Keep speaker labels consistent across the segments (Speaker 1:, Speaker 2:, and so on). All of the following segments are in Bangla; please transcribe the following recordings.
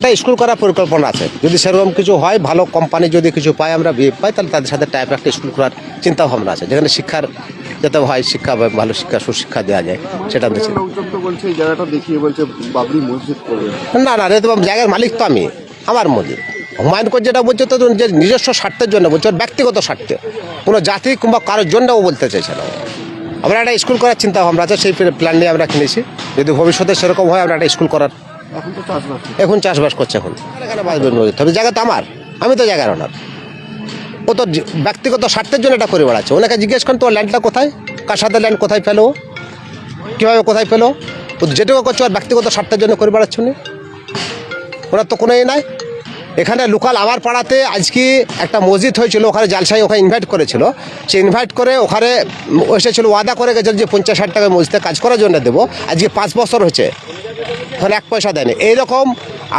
Speaker 1: একটা স্কুল করার পরিকল্পনা আছে। যদি সেরকম কিছু হয় ভালো কোম্পানি যদি কিছু পাই আমরা বিয়ে পাই তাহলে তাদের সাথে টাইপ একটা স্কুল করার চিন্তা ভাবনা আছে। যেখানে শিক্ষার যাতে হয় শিক্ষা ভালো শিক্ষা সুশিক্ষা দেওয়া যায় সেটা দেখছি না না রে তো জায়গার মালিক তো আমি আমার মসজিদ। হুমায়ুন কর যেটা বলছে তো যে নিজস্ব স্বার্থের জন্য বলছে ব্যক্তিগত স্বার্থে। কোনো জাতি কিংবা কারোর জন্য ও বলতে চাইছে না। আমরা একটা স্কুল করার চিন্তা ভাবনা আছে সেই প্ল্যান নিয়ে আমরা কিনেছি। যদি ভবিষ্যতে সেরকম হয় আমরা একটা স্কুল করার
Speaker 2: এখন তো চাষবাস
Speaker 1: এখন চাষবাস করছে এখন। এখানে বাঁচবেন তবে জায়গা তো আমার। আমি তো জায়গার ওনার ও তো ব্যক্তিগত স্বার্থের জন্য এটা করে বেড়াচ্ছে। ওনাকে জিজ্ঞেস করেন তোর ল্যান্ডটা কোথায়? কার সাথে ল্যান্ড কোথায় ফেলো কীভাবে কোথায় ফেলো ও যেটুকু করছে ওর ব্যক্তিগত স্বার্থের জন্য করে বেড়াচ্ছে উনি। ওনার তো কোনো এ নাই। এখানে লোকাল আমার পাড়াতে আজকে একটা মসজিদ হয়েছিল ওখানে জালসাই ওখানে ইনভাইট করেছিল। সে ইনভাইট করে ওখানে এসেছিল ওয়াদা করে গেছিল যে পঞ্চাশ ষাট টাকা মসজিদে কাজ করার জন্য দেবো। আজকে পাঁচ বছর হয়েছে। ওখানে এক পয়সা দেয়নি। এইরকম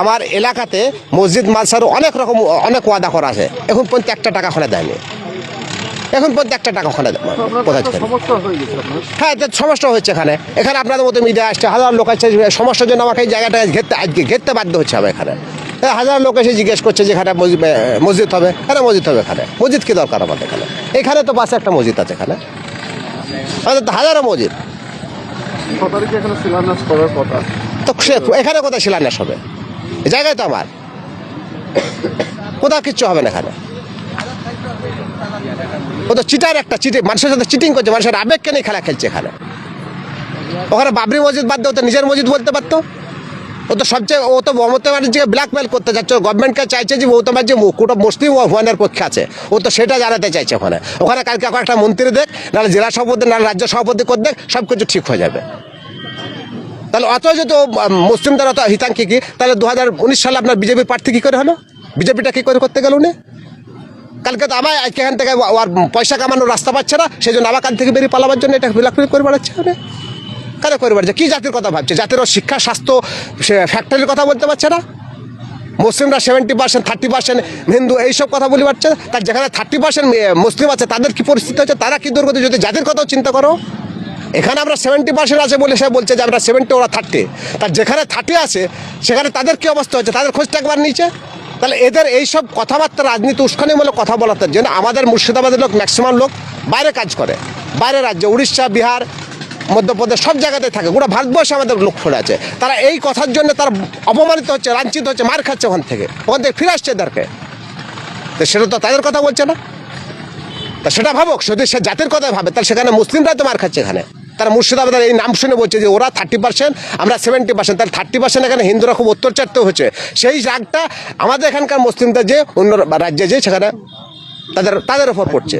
Speaker 1: আমার এলাকাতে মসজিদ মালসারও অনেক রকম অনেক ওয়াদা করা আছে। এখন পর্যন্ত একটা টাকা ওখানে দেয়নি। এখন পর্যন্ত একটা টাকা ওখানে কোথায়
Speaker 2: হয়ে
Speaker 1: এতে সমস্যা হচ্ছে এখানে। এখানে আপনাদের মতো মিডিয়া আসছে হাজার লোক আসছে সমস্যার জন্য আমাকে এই জায়গাটা ঘেরতে আজকে ঘেরতে বাধ্য হচ্ছে আমি এখানে। হাজার লোক এসে জিজ্ঞেস করছে যে এখানে মসজিদ হবে। হ্যাঁ মসজিদ হবে এখানে। মসজিদ কি দরকার আমাদের এখানে? এখানে তো পাশে একটা মসজিদ আছে এখানে। আমাদের তো হাজারো মসজিদ।
Speaker 2: এখানে
Speaker 1: তো সে এখানে কোথায় শিলান্যাস হবে? জায়গায় তো আমার। কোথাও কিচ্ছু হবে না এখানে। ও তো চিটার একটা চিটি, মানুষের সাথে চিটিং করছে, মানুষের আবেগকে নিয়ে খেলা খেলছে এখানে। ওখানে বাবরি মসজিদ বাদ দিয়ে নিজের মসজিদ বলতে পারতো? ও তো সবচেয়ে, ও তো মমতা ব্যানার্জিকে ব্ল্যাকমেল করতে চাচ্ছে গভর্নমেন্টকে চাইছে যে মমতা ব্যানার্জি কোটা মুসলিম হুয়ানের পক্ষে আছে। ও তো সেটা জানাতে চাইছে ওখানে। ওখানে কালকে একটা মন্ত্রী দেখ, নাহলে জেলা সভাপতি, নাহলে রাজ্য সভাপতি করে দেখ সব কিছু ঠিক হয়ে যাবে। তাহলে অত যেহেতু মুসলিমদের অত হিতাঙ্কি কি তাহলে দু হাজার উনিশ সালে আপনার বিজেপি প্রার্থী কী করে হলো? বিজেপিটা কী করে করতে গেল উনি? কালকে তো আজকে এখান থেকে পয়সা কামানোর রাস্তা পাচ্ছে না সেই জন্য আবার কাল থেকে বেরিয়ে পালাবার জন্য এটা বিলাকুলি করে বেড়াচ্ছে উনি কেন করে বেড়াচ্ছে কী জাতির কথা ভাবছে? জাতির শিক্ষা, স্বাস্থ্য ফ্যাক্টরির কথা বলতে পারছে না? মুসলিমরা seventy percent thirty percent Hindu, এইসব কথা বলি পারছে তার যেখানে থার্টি পার্সেন্ট মুসলিম আছে, তাদের কি পরিস্থিতি হচ্ছে? তারা কি দুর্গতি? যদি জাতির কথাও চিন্তা করো, এখানে আমরা সেভেন্টি পার্সেন্ট আছে বলে সে বলছে যে আমরা সেভেন্টি ওরা থার্টি তার যেখানে থার্টি আছে, সেখানে তাদের কি অবস্থা হচ্ছে? তাদের খোঁজটা একবার নিচে তাহলে এদের এইসব কথাবার্তা, রাজনীতি, উস্কানিমূলক কথা বলার জন্য আমাদের মুর্শিদাবাদের লোক ম্যাক্সিমাম লোক বাইরে কাজ করে। বাইরে রাজ্যে, উড়িষ্যা, বিহার মধ্যপ্রদেশ সব জায়গাতে থাকে। গোটা ভারতবর্ষে আমাদের লোক পড়ে আছে। তারা এই কথার জন্য তারা অপমানিত হচ্ছে, লাঞ্ছিত হচ্ছে, মার খাচ্ছে ওখান থেকে। ওখান থেকে ফিরে আসছে তাদেরকে তো সেটা তো তাদের কথা বলছে না। তা সেটা ভাবুক, যদি সে জাতির কথা ভাবে, তাহলে সেখানে মুসলিমরা তো মার খাচ্ছে এখানে। তারা মুর্শিদাবাদের এই নাম শুনে বলছে যে ওরা থার্টি পার্সেন্ট আমরা সেভেন্টি পার্সেন্ট তাহলে থার্টি পার্সেন্ট এখানে হিন্দুরা খুব অত্যাচারিত হচ্ছে। সেই রাগটা আমাদের এখানকার মুসলিমদের যে অন্য রাজ্যে যে সেখানে তাদের তাদের ওপর পড়ছে।